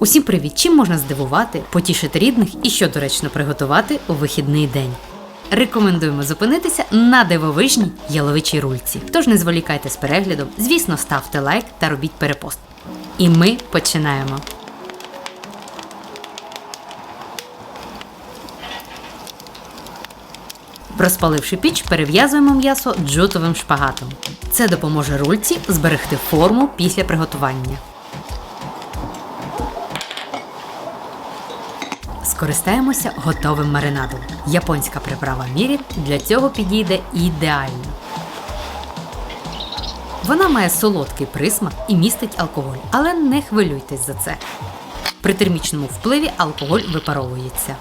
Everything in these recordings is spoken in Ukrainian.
Усім привіт! Чим можна здивувати, потішити рідних і що доречно приготувати у вихідний день. Рекомендуємо зупинитися на дивовижній яловичій рульці. Тож не зволікайте з переглядом, звісно, ставте лайк та робіть перепост. І ми починаємо. Розпаливши піч, перев'язуємо м'ясо джутовим шпагатом. Це допоможе рульці зберегти форму після приготування. Скористаємося готовим маринадом. Японська приправа мірі для цього підійде ідеально. Вона має солодкий присмак і містить алкоголь, але не хвилюйтесь за це. При термічному впливі алкоголь випаровується.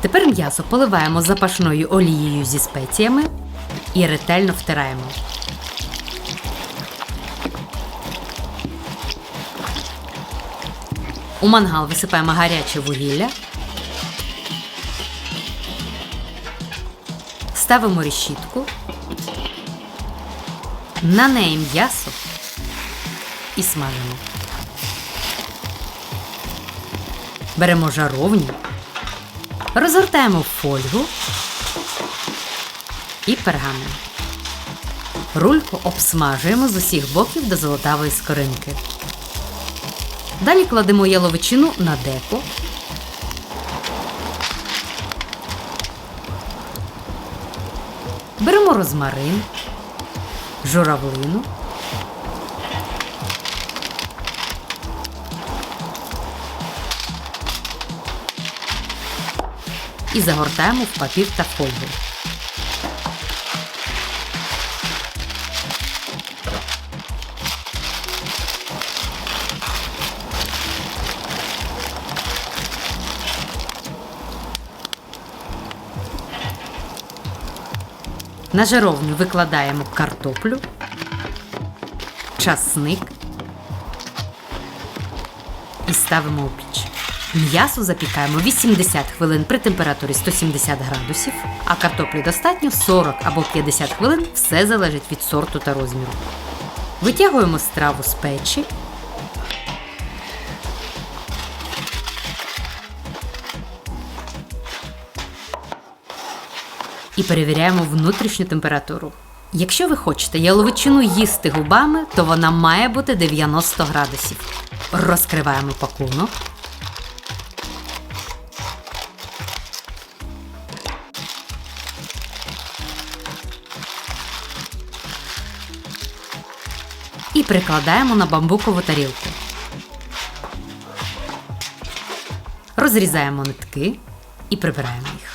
Тепер м'ясо поливаємо запашною олією зі спеціями і ретельно втираємо. У мангал висипаємо гаряче вугілля. Ставимо решітку. На неї м'ясо і смажимо. Беремо жаровню, розгортаємо фольгу і пергамент. Рульку обсмажуємо з усіх боків до золотавої скоринки. Далі кладемо яловичину на деко. Беремо розмарин, журавлину. І загортаємо в папір та фольгу. На жаровню викладаємо картоплю, часник і ставимо у піч. М'ясо запікаємо 80 хвилин при температурі 170 градусів, а картоплі достатньо 40 або 50 хвилин, все залежить від сорту та розміру. Витягуємо страву з печі. І перевіряємо внутрішню температуру. Якщо ви хочете яловичину їсти губами, то вона має бути 90 градусів. Розкриваємо пакунок. І прикладаємо на бамбукову тарілку. Розрізаємо нитки і прибираємо їх.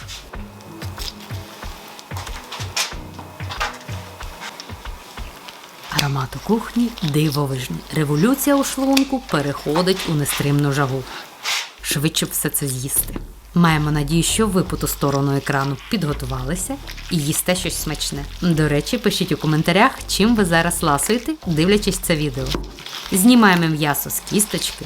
Аромат у кухні дивовижні. Революція у шлунку переходить у нестримну жагу. Швидше все це з'їсти. Маємо надію, що ви по ту сторону екрану підготувалися і їсте щось смачне. До речі, пишіть у коментарях, чим ви зараз ласуєте, дивлячись це відео. Знімаємо м'ясо з кісточки.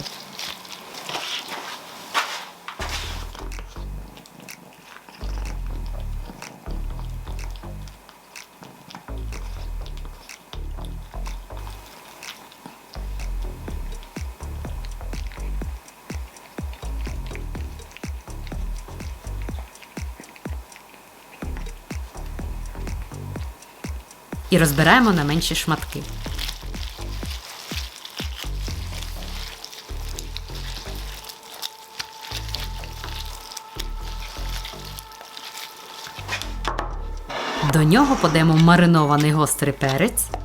І розбираємо на менші шматки. До нього подаємо маринований гострий перець.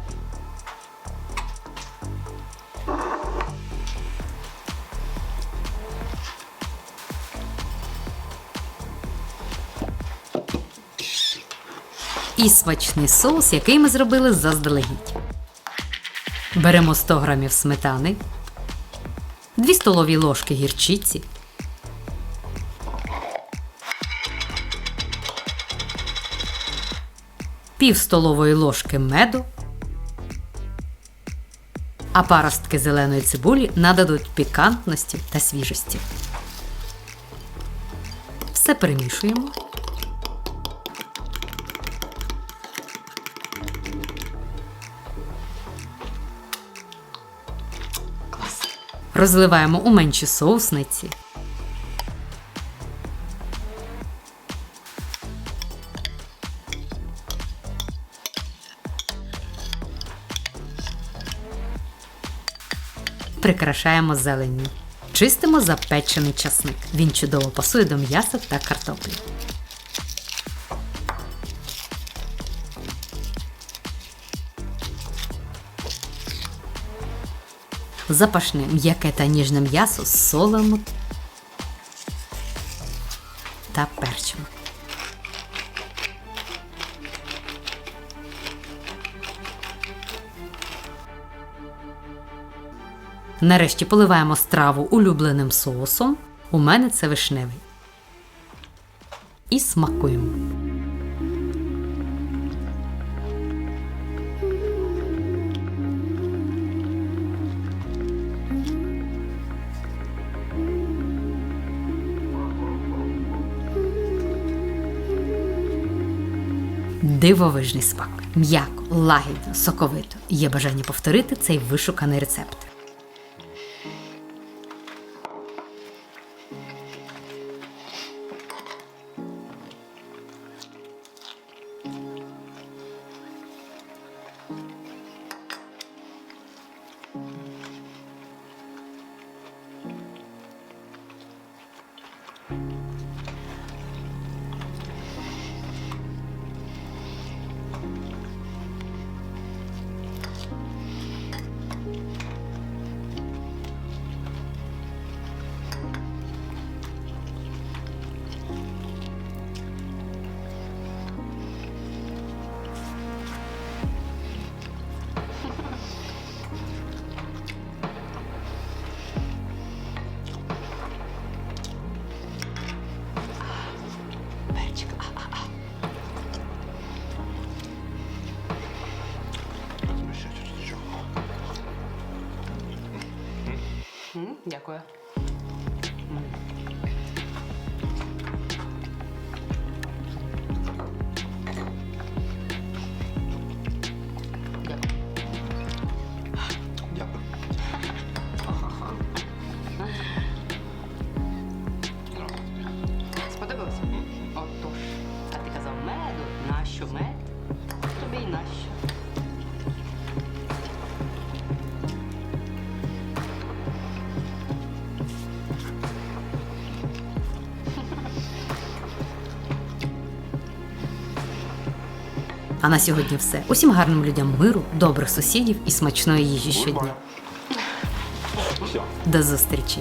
І смачний соус, який ми зробили заздалегідь. Беремо 100 г сметани, 2 столові ложки гірчиці, пів столової ложки меду, а паростки зеленої цибулі нададуть пікантності та свіжості. Все перемішуємо. Розливаємо у менші соусниці. Прикрашаємо зеленню. Чистимо запечений часник. Він чудово пасує до м'яса та картоплі. Запашне м'яке та ніжне м'ясо солимо та перчимо. Нарешті поливаємо страву улюбленим соусом. У мене це вишневий. І смакуємо. Дивовижний смак. М'яко, лагідно, соковито. Є бажання повторити цей вишуканий рецепт. Дякую. Дякую. Отож. А ти казав меду? Нащо мед? А на сьогодні все. Усім гарним людям миру, добрих сусідів і смачної їжі щодня. До зустрічі!